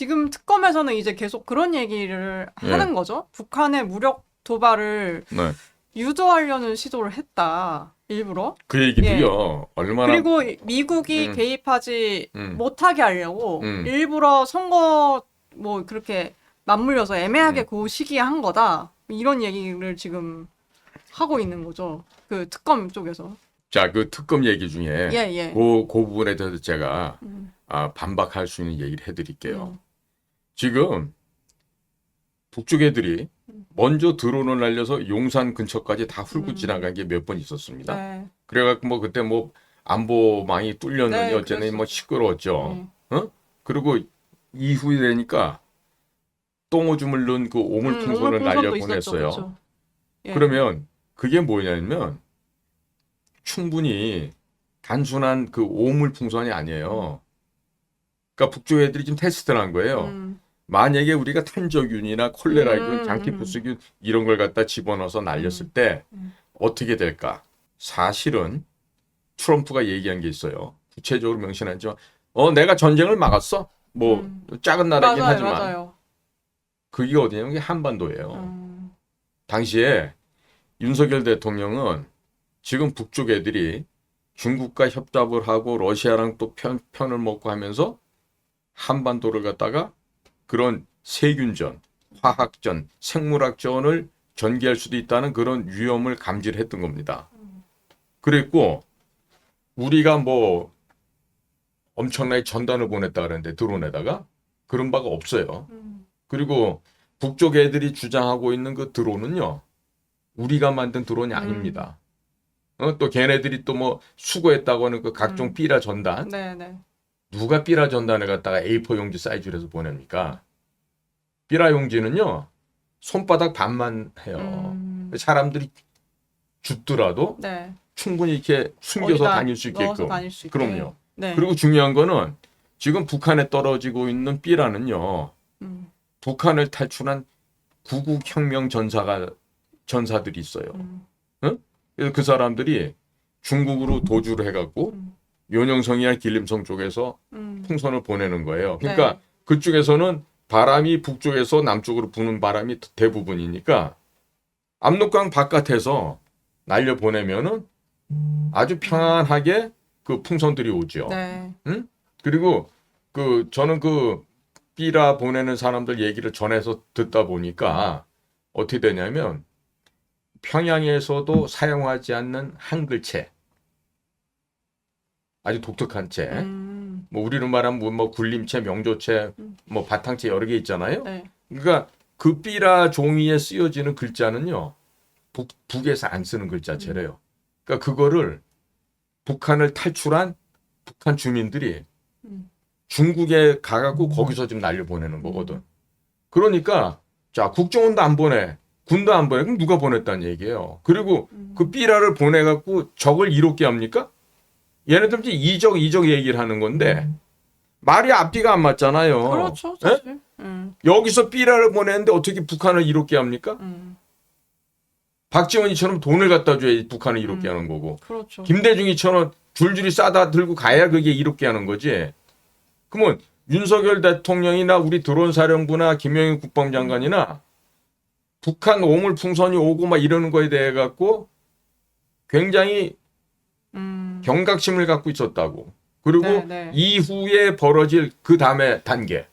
지금 특검에서는 이제 계속 그런 얘기를 예. 하는 거죠. 북한의 무력 도발을 네. 유도하려는 시도를 했다. 일부러. 그 얘기도요. 얼마나 그리고 미국이 음. 개입하지 음. 못하게 하려고 음. 일부러 선거 뭐 그렇게 맞물려서 애매하게 음. 그 시기에 한 거다. 이런 얘기를 지금 하고 있는 거죠. 그 특검 쪽에서. 자, 그 특검 얘기 중에 예, 예. 그, 그 부분에 대해서 제가 음. 아, 반박할 수 있는 얘기를 해드릴게요. 음. 지금 북쪽 애들이 먼저 드론을 날려서 용산 근처까지 다 훑고 음. 지나간 게 몇 번 있었습니다. 네. 그래갖고 뭐 그때 뭐 안보망이 뚫렸느니 네, 어쨌든 뭐 그랬었죠. 시끄러웠죠. 네. 그리고 이후에 되니까 똥오줌을 넣은 그 오물풍선을 음, 날려 보냈어요. 예. 그러면 그게 뭐냐면 충분히 단순한 그 오물풍선이 아니에요. 그러니까 북쪽 애들이 지금 테스트를 한 거예요. 음, 만약에 우리가 탄저균이나 콜레라균, 음, 장티푸스균 이런 걸 갖다 집어넣어서 날렸을 때 음. 어떻게 될까? 사실은 트럼프가 얘기한 게 있어요. 구체적으로 명시하지만 어 내가 전쟁을 막았어. 뭐 음. 작은 나라긴 맞아요, 하지만 맞아요. 그게 어디냐면 한반도예요. 음, 당시에 윤석열 대통령은 지금 북쪽 애들이 중국과 협잡을 하고 러시아랑 또 편, 편을 먹고 하면서 한반도를 갖다가 그런 세균전, 화학전, 생물학전을 전개할 수도 있다는 그런 위험을 감지를 했던 겁니다. 그랬고 우리가 뭐 엄청나게 전단을 보냈다 그랬는데 드론에다가 그런 바가 없어요. 음, 그리고 북쪽 애들이 주장하고 있는 그 드론은요, 우리가 만든 드론이 아닙니다. 어, 또 걔네들이 또 뭐 수거했다고 하는 그 각종 음. 삐라 전단, 네, 네. 누가 삐라 전단을 갖다가 A4 용지 사이즈로 해서 보냅니까? 삐라 용지는요, 손바닥 반만 해요. 음, 사람들이 줍더라도 네. 충분히 이렇게 숨겨서 다닐 수 있게끔. 다닐 수 있게. 그럼요. 네. 그리고 중요한 거는 지금 북한에 떨어지고 있는 삐라는요, 음, 북한을 탈출한 구국 혁명 전사가 전사들이 있어요. 음, 그래서 그 사람들이 중국으로 도주를 해갖고 음, 요녕성이나 길림성 쪽에서 음. 풍선을 보내는 거예요. 그러니까 네. 그쪽에서는 바람이 북쪽에서 남쪽으로 부는 바람이 대부분이니까 압록강 바깥에서 날려 보내면은 아주 평안하게 그 풍선들이 오죠. 네. 그리고 그 저는 그 삐라 보내는 사람들 얘기를 전해서 듣다 보니까 어떻게 되냐면 평양에서도 사용하지 않는 한글체 아주 독특한 체. 음, 뭐 우리로 말하면 뭐, 뭐 굴림체, 명조체, 음. 뭐 바탕체 여러 개 있잖아요. 네. 그러니까 그 삐라 종이에 쓰여지는 글자는요. 북, 북에서 안 쓰는 글자체래요. 그러니까 그거를 북한을 탈출한 북한 주민들이 음. 중국에 가갖고 거기서 지금 날려 보내는 거거든. 그러니까 자 국정원도 안 보내, 군도 안 보내, 그럼 누가 보냈다는 얘기예요. 그리고 음. 그 삐라를 보내갖고 적을 이롭게 합니까? 얘네들 이제 이적 이적 얘기를 하는 건데 말이 앞뒤가 안 맞잖아요. 그렇죠, 예? 사실. 음, 여기서 삐라를 보내는데 어떻게 북한을 이롭게 합니까? 음, 박지원이처럼 돈을 갖다 줘야 북한을 이롭게 음. 하는 거고 그렇죠. 김대중이처럼 줄줄이 싸다 들고 가야 그게 이롭게 하는 거지. 그러면 윤석열 대통령이나 우리 드론 사령부나 김영인 국방장관이나 북한 오물 풍선이 오고 막 이러는 거에 대해 갖고 굉장히 음, 경각심을 갖고 있었다고. 그리고 네, 네. 이후에 벌어질 그 다음에 단계.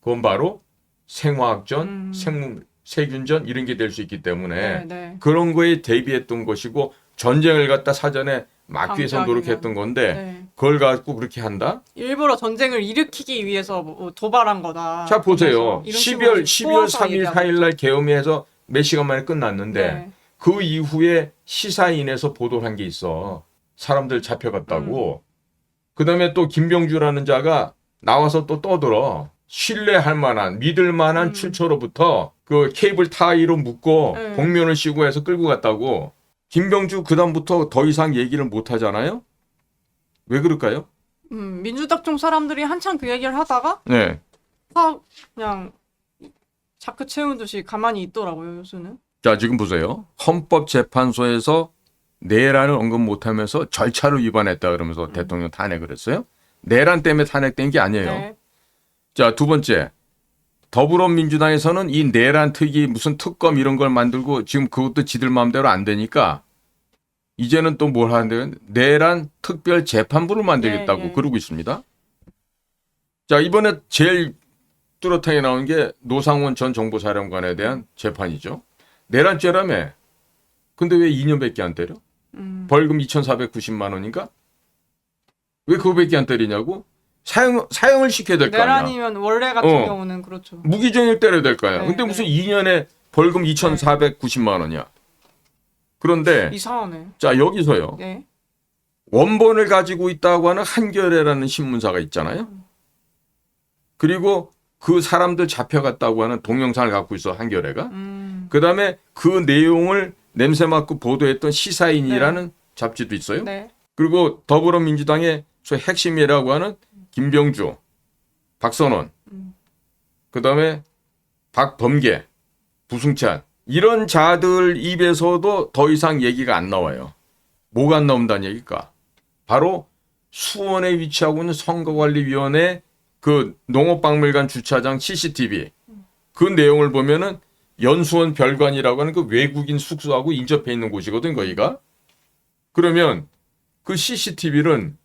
그건 바로 생화학전, 음. 생물, 세균전 이런 게 될 수 있기 때문에 네, 네. 그런 거에 대비했던 것이고 전쟁을 갖다 사전에 막기 위해서 노력했던 건데 네. 그걸 갖고 그렇게 한다? 일부러 전쟁을 일으키기 위해서 뭐 도발한 거다. 자 보세요. 그래서 이런 12월 식으로 12월 꼬아서 3일 얘기하고 4일 날 계엄해서 몇 시간 만에 끝났는데 네. 그 이후에 시사인에서 보도를 한 게 있어. 사람들 잡혀갔다고. 그다음에 또 김병주라는 자가 나와서 또 떠들어. 신뢰할 만한 믿을 만한 음. 출처로부터 그 케이블 타이로 묶고 네. 복면을 씌고 해서 끌고 갔다고. 김병주 그다음부터 더 이상 얘기를 못 하잖아요. 왜 그럴까요? 음, 민주당 쪽 사람들이 한참 그 얘기를 하다가 네. 다 그냥 자크 채우듯이 가만히 있더라고요, 요수는. 자, 지금 보세요. 헌법재판소에서 내란을 언급 못하면서 절차를 위반했다 그러면서 음. 대통령 탄핵을 했어요. 내란 때문에 탄핵된 게 아니에요. 네. 자, 두 번째. 더불어민주당에서는 이 내란 특위 무슨 특검 이런 걸 만들고 지금 그것도 지들 마음대로 안 되니까 이제는 또 뭘 하는데요? 내란 특별 재판부를 만들겠다고 예, 예. 그러고 있습니다. 자, 이번에 제일 뚜렷하게 나온 게 노상원 전 정보사령관에 대한 재판이죠. 내란죄라며. 근데 왜 2년밖에 안 때려? 음. 벌금 2,490만 원인가? 왜 그거밖에 안 때리냐고? 사형 사형을 시켜야 될 거 아니야. 내란이면 원래 같은 어. 경우는 그렇죠. 무기징역 때려야 될거 아니야. 네, 근데 네. 무슨 2년에 벌금 2,490만 원이야. 그런데 이상하네. 자 여기서요. 네. 원본을 가지고 있다고 하는 한겨레라는 신문사가 있잖아요. 그리고 그 사람들 잡혀갔다고 하는 동영상을 갖고 있어 한겨레가. 음. 그다음에 그 내용을 냄새 맡고 보도했던 시사인이라는 잡지도 있어요. 네. 그리고 더불어민주당의 소 핵심이라고 하는 김병주, 박선원, 음. 그다음에 박범계, 부승찬 이런 자들 입에서도 더 이상 얘기가 안 나와요. 뭐가 안 나온다는 얘기일까? 바로 수원에 위치하고 있는 선거관리위원회 그 농업박물관 주차장 CCTV 그 내용을 보면은 연수원 별관이라고 하는 그 외국인 숙소하고 인접해 있는 곳이거든 거기가. 그러면 그 CCTV는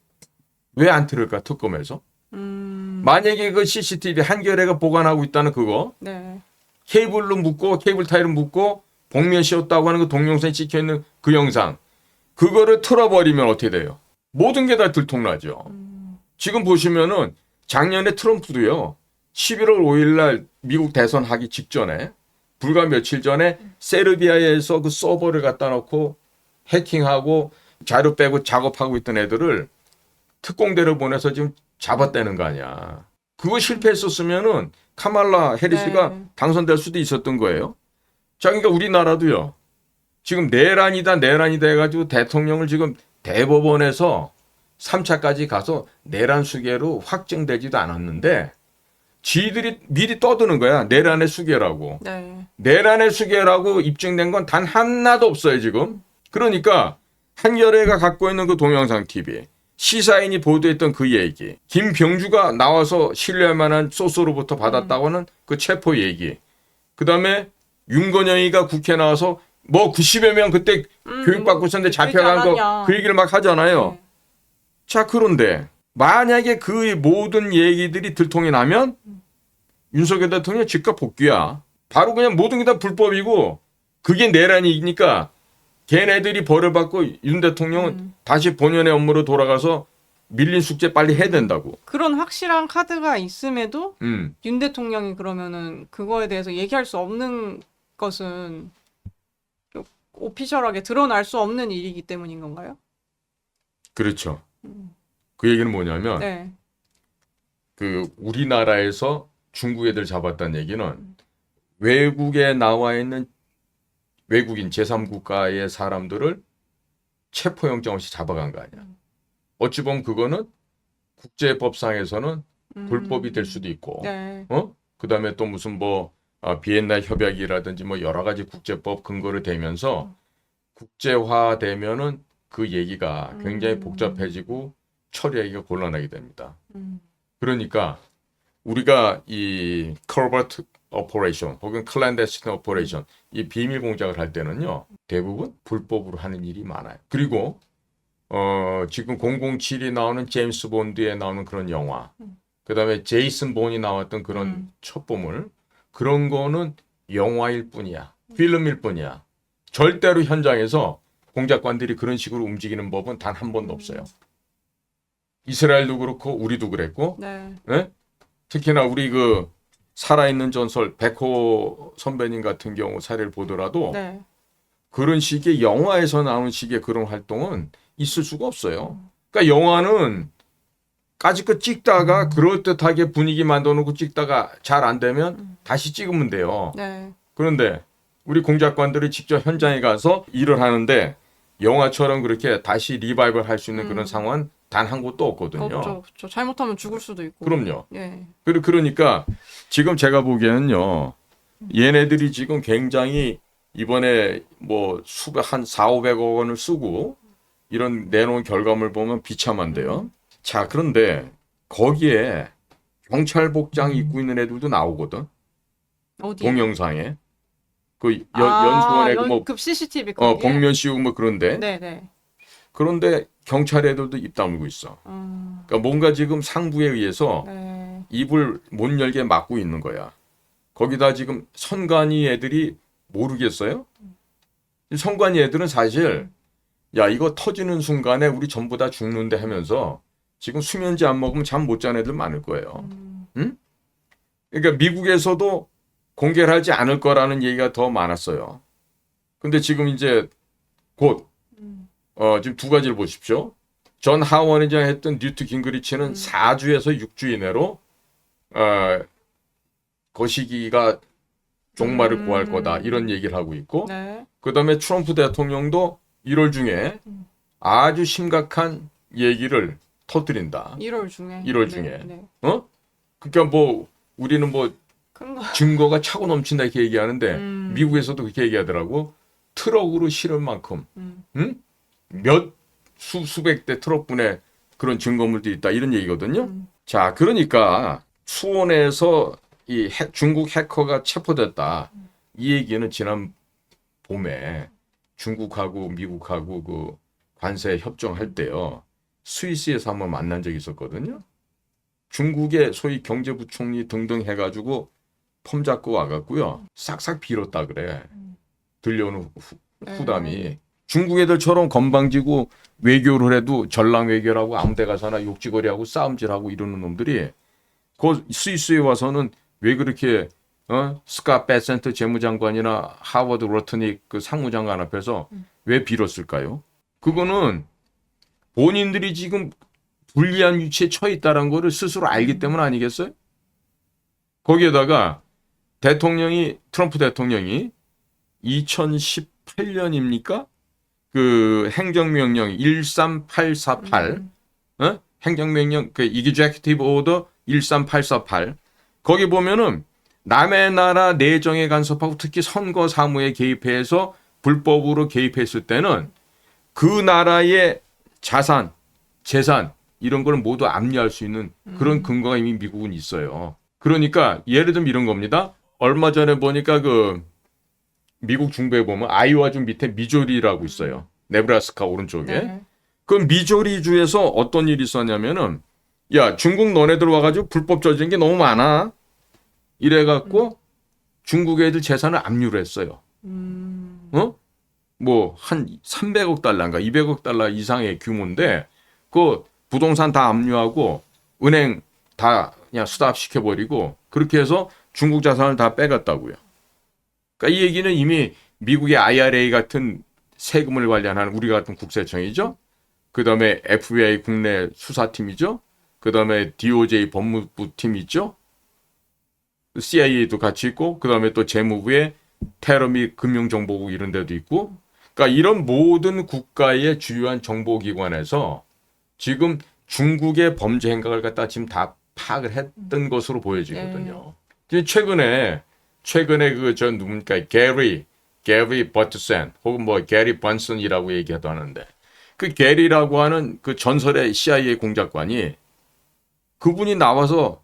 왜 안 틀을까 특검에서? 음. 만약에 그 CCTV 한겨레가 보관하고 있다는 그거 네. 케이블로 묶고 케이블 타이를 묶고 복면 씌웠다고 하는 그 동영상에 찍혀 있는 그 영상 그거를 틀어버리면 어떻게 돼요? 모든 게 다 들통나죠. 음. 지금 보시면은 작년에 트럼프도요 11월 5일 날 미국 대선 하기 직전에 불과 며칠 전에 세르비아에서 그 서버를 갖다 놓고 해킹하고 자료 빼고 작업하고 있던 애들을 특공대를 보내서 지금 잡았다는 거 아니야. 그거 실패했었으면은 카말라 해리스가 네. 당선될 수도 있었던 거예요. 자, 그러니까 우리나라도요. 지금 내란이다 내란이다 해가지고 대통령을 지금 대법원에서 3차까지 가서 내란 수계로 확정되지도 않았는데 지들이 미리 떠드는 거야. 내란의 수계라고. 네. 내란의 수계라고 입증된 건 단 하나도 없어요, 지금. 그러니까 한겨레가 갖고 있는 그 동영상 TV, 시사인이 보도했던 그 얘기, 김병주가 나와서 신뢰할 만한 소스로부터 받았다고 하는 그 체포 얘기, 그 다음에 윤건영이가 국회 나와서 뭐 90여 명 그때 음, 교육받고 있었는데 그러지 잡혀간 거. 그 얘기를 막 하잖아요. 네. 자, 그런데 만약에 그 모든 얘기들이 들통이 나면 윤석열 대통령 즉각 복귀야. 바로 그냥 모든 게 다 불법이고 그게 내란이니까 걔네들이 벌을 받고 윤 대통령은 음. 다시 본연의 업무로 돌아가서 밀린 숙제 빨리 해야 된다고. 그런 확실한 카드가 있음에도 음. 윤 대통령이 그러면은 그거에 대해서 얘기할 수 없는 것은 오피셜하게 드러날 수 없는 일이기 때문인 건가요? 그렇죠. 그 얘기는 뭐냐면 네. 그 우리나라에서 중국 애들 잡았다는 얘기는 외국에 나와 있는 외국인 제3국가의 사람들을 체포영장 없이 잡아간 거 아니야. 어찌 보면 그거는 국제법상에서는 음. 불법이 될 수도 있고, 네. 어? 그 다음에 또 무슨 뭐 아, 비엔나 협약이라든지 뭐 여러 가지 국제법 근거를 대면서 국제화되면은 그 얘기가 굉장히 음. 복잡해지고 처리하기가 곤란하게 됩니다. 음. 그러니까 우리가 이 covert operation 혹은 clandestine operation 이 비밀 공작을 할 때는요 대부분 불법으로 하는 일이 많아요. 그리고 어 지금 007이 나오는 제임스 본드에 나오는 그런 영화, 그다음에 제이슨 본이 나왔던 그런 음. 첩보물 그런 거는 영화일 뿐이야, 필름일 뿐이야. 절대로 현장에서 공작관들이 그런 식으로 움직이는 법은 단 한 번도 없어요. 이스라엘도 그렇고 우리도 그랬고 네. 예? 특히나 우리 그 살아있는 전설 백호 선배님 같은 경우 사례를 보더라도 네. 그런 식의 영화에서 나오는 식의 그런 활동은 있을 수가 없어요. 그러니까 영화는 까짓거 찍다가 그럴듯하게 분위기 만들어놓고 찍다가 잘 안 되면 다시 찍으면 돼요. 네. 그런데 우리 공작관들이 직접 현장에 가서 일을 하는데 영화처럼 그렇게 다시 리바이벌 할 수 있는 그런 음. 상황은 단 한 곳도 없거든요. 없죠. 그렇죠. 잘못하면 죽을 수도 있고. 그럼요. 예. 그러- 그러니까 지금 제가 보기에는요. 얘네들이 지금 굉장히 이번에 뭐 수백 한 4, 500억 원을 쓰고 이런 내놓은 결과물 보면 비참한데요. 자, 그런데 거기에 경찰 복장 입고 있는 애들도 나오거든. 어디? 동영상에 그 연, 아, 연수원에 그뭐 연급 CCTV 어, 거기에? 복면 씌우고 뭐 그런데 네네. 그런데 경찰 애들도 입 다물고 있어. 음, 그러니까 뭔가 지금 상부에 의해서 네. 입을 못 열게 막고 있는 거야. 거기다 지금 선관위 애들이 모르겠어요? 이 선관위 애들은 사실 야 이거 터지는 순간에 우리 전부 다 죽는데 하면서 지금 수면제 안 먹으면 잠 못 자는 애들 많을 거예요. 음, 그러니까 미국에서도 공개를 하지 않을 거라는 얘기가 더 많았어요. 근데 지금 이제 곧 음, 어, 지금 두 가지를 보십시오. 전 하원의장 했던 뉴트 깅그리치는 음. 4주에서 6주 이내로 어, 거시기가 종말을 음. 구할 거다 이런 얘기를 하고 있고 네. 그다음에 트럼프 대통령도 1월 중에 음. 아주 심각한 얘기를 터뜨린다. 1월 중에. 1월 네, 중에. 네. 어? 그러니까 뭐 우리는 뭐. 증거가 차고 넘친다 이렇게 얘기하는데 음. 미국에서도 그렇게 얘기하더라고. 트럭으로 실을 만큼 음, 몇 수, 수백 대 트럭분의 그런 증거물도 있다 이런 얘기거든요. 음, 자, 그러니까 수원에서 이 해- 중국 해커가 체포됐다. 이 얘기는 지난 봄에 중국하고 미국하고 그 관세 협정할 때요. 스위스에서 한번 만난 적이 있었거든요. 중국의 소위 경제부총리 등등 해가지고 폼 잡고 와갖고요. 싹싹 빌었다 그래. 들려오는 후, 후담이. 중국 애들처럼 건방지고 외교를 해도 전랑 외교라고 아무 데 가서나 욕지거리하고 싸움질하고 이러는 놈들이 그 스위스에 와서는 왜 그렇게 어? 스카 베센트 재무장관이나 하워드 로트닉 그 상무장관 앞에서 왜 빌었을까요? 그거는 본인들이 지금 불리한 위치에 처해 있다는 거를 스스로 알기 때문 아니겠어요? 거기에다가 대통령이 트럼프 대통령이 2018년입니까? 그 행정명령 13848 음, 어? 행정명령 그 Executive Order 13848 거기 보면은 남의 나라 내정에 간섭하고 특히 선거 사무에 개입해서 불법으로 개입했을 때는 그 나라의 자산, 재산 이런 걸 모두 압류할 수 있는 그런 근거가 이미 미국은 있어요. 그러니까 예를 들면 이런 겁니다. 얼마 전에 보니까 그 미국 중부에 보면 아이오와 주 밑에 미조리라고 있어요. 네브라스카 오른쪽에. 네. 그 미조리 주에서 어떤 일이 있었냐면은 야 중국 너네들 와가지고 불법 저지른 게 너무 많아 이래갖고 중국 애들 재산을 압류를 했어요. 음, 어? 뭐 한 300억 달러인가 200억 달러 이상의 규모인데 그 부동산 다 압류하고 은행 다 그냥 스탑 시켜버리고 그렇게 해서 중국 자산을 다 빼갔다고요. 그러니까 이 얘기는 이미 미국의 IRA 같은 세금을 관련하는 우리 같은 국세청이죠. 그 다음에 FBI 국내 수사팀이죠. 그 다음에 DOJ 법무부 팀 있죠. CIA도 같이 있고, 그 다음에 또 재무부에 테러 및 금융정보국 이런 데도 있고, 그러니까 이런 모든 국가의 주요한 정보기관에서 지금 중국의 범죄 행각을 갖다 지금 다 파악을 했던 것으로 보여지거든요. 지금 최근에 최근에 그저 누굽니까 게리 게리 버트센 혹은 뭐 게리 번슨이라고 얘기도 하는데 그 게리라고 하는 그 전설의 CIA 공작관이 그분이 나와서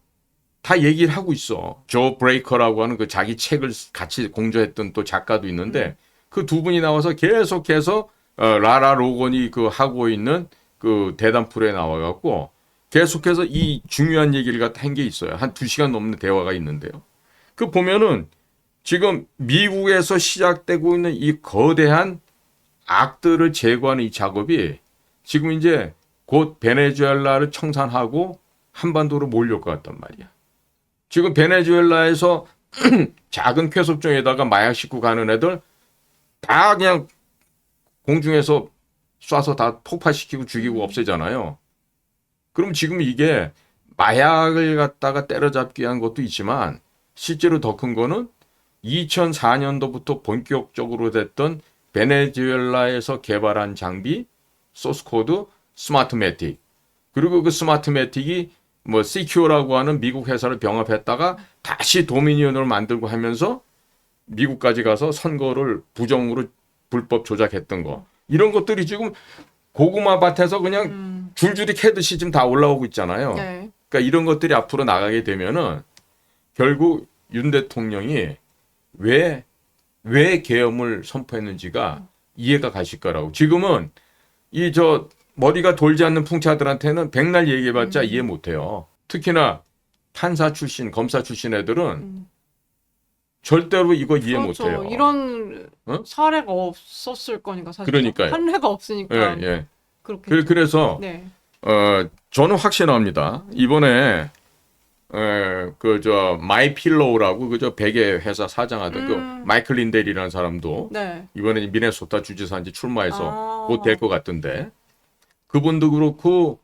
다 얘기를 하고 있어. 조 브레이커라고 하는 그 자기 책을 같이 공저했던 또 작가도 있는데 그 두 분이 나와서 계속해서 어, 라라 로건이 그 하고 있는 그 대담 프로에 나와갖고 계속해서 이 중요한 얘기를 갖다 한 게 있어요. 한 두 시간 넘는 대화가 있는데요. 그 보면은 지금 미국에서 시작되고 있는 이 거대한 악들을 제거하는 이 작업이 지금 이제 곧 베네수엘라를 청산하고 한반도로 몰려올 것 같단 말이야. 지금 베네수엘라에서 작은 쾌속종에다가 마약 싣고 가는 애들 다 그냥 공중에서 쏴서 다 폭파시키고 죽이고 없애잖아요. 그럼 지금 이게 마약을 갖다가 때려잡기 위한 것도 있지만 실제로 더 큰 거는 2004년도부터 본격적으로 됐던 베네수엘라에서 개발한 장비 소스 코드 스마트매틱 그리고 그 스마트매틱이 뭐 시큐어라고 하는 미국 회사를 병합했다가 다시 도미니언으로 만들고 하면서 미국까지 가서 선거를 부정으로 불법 조작했던 거 이런 것들이 지금 고구마 밭에서 그냥 음, 줄줄이 캐듯이 지금 다 올라오고 있잖아요. 네. 그러니까 이런 것들이 앞으로 나가게 되면은 결국 윤 대통령이 왜, 왜 계엄을 선포했는지가 이해가 가실 거라고. 지금은 이 저 머리가 돌지 않는 풍차들한테는 백날 얘기해봤자 이해 못해요. 특히나 판사 출신, 검사 출신 애들은 음. 절대로 이거 이해 그렇죠. 못해요. 이런 어? 사례가 없었을 거니까 사실. 그러니까요. 한 해가 없으니까. 예, 예. 그렇게. 그- 그래서 네. 어, 저는 확신합니다. 이번에 그저 마이필로우라고 그저 베개 회사 사장하던 음. 그 마이클 린델이라는 사람도 네. 이번에 미네소타 주지사한테 출마해서 아. 곧될 것 같던데 그분도 그렇고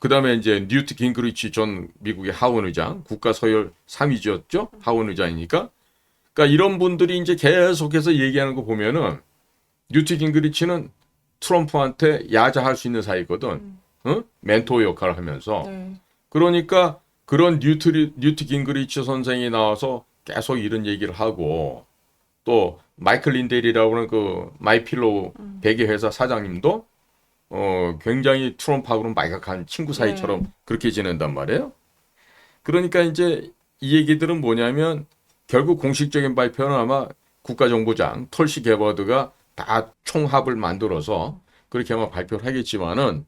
그다음에 이제 뉴트 깅그리치 전 미국의 하원 의장 국가 서열 3위지였죠 하원 의장이니까 그러니까 이런 분들이 이제 계속해서 얘기하는 거 보면은 뉴트 깅그리치는 트럼프한테 야자할 수 있는 사이거든 어? 멘토 역할을 하면서 네. 그러니까 그런 뉴트 뉴트 깅그리치 선생이 나와서 계속 이런 얘기를 하고 또 마이클 린델이라고 하는 그 마이필로 베개 회사 사장님도 어 굉장히 트럼프하고는 말각한 친구 사이처럼 그렇게 지낸단 말이에요. 그러니까 이제 이 얘기들은 뭐냐면 결국 공식적인 발표는 아마 국가정보장 털시 게버드가 다 총합을 만들어서 그렇게 아마 발표를 하겠지만은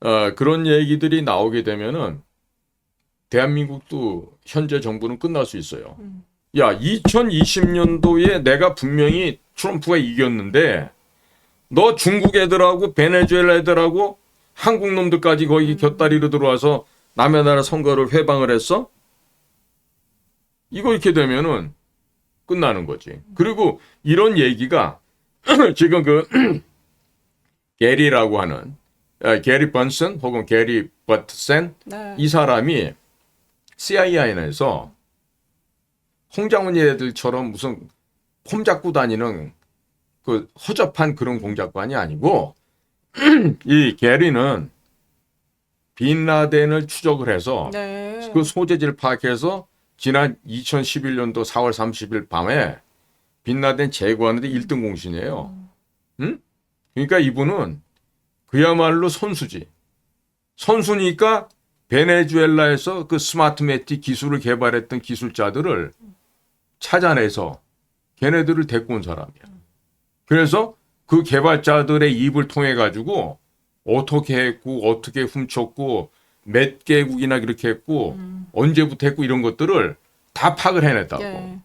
어, 그런 얘기들이 나오게 되면은 대한민국도 현재 정부는 끝날 수 있어요. 음. 야, 2020년도에 내가 분명히 트럼프가 이겼는데 너 중국 애들하고 베네수엘라 애들하고 한국 놈들까지 거기 곁다리로 들어와서 남의 나라 선거를 회방을 했어? 이거 이렇게 되면은 끝나는 거지. 그리고 이런 얘기가 지금 그 게리라고 하는 아, 게리 번슨 혹은 게리 버트센 네. 이 사람이 CIA에서 홍장훈이 애들처럼 무슨 폼 잡고 다니는 그 허접한 그런 공작관이 아니고 이 게리는 빈라덴을 추적을 해서 네. 그 소재지를 파악해서 지난 2011년도 4월 30일 밤에 빈라덴 제거하는데 1등 공신이에요. 응? 그러니까 이분은 그야말로 선수지. 선수니까 베네수엘라에서 그 스마트 매티 기술을 개발했던 기술자들을 찾아내서 걔네들을 데리고 온 사람이야. 그래서 그 개발자들의 입을 통해 가지고 어떻게 했고 어떻게 훔쳤고 몇 개국이나 그렇게 했고 음. 언제부터 했고 이런 것들을 다 파악을 해냈다고. 예.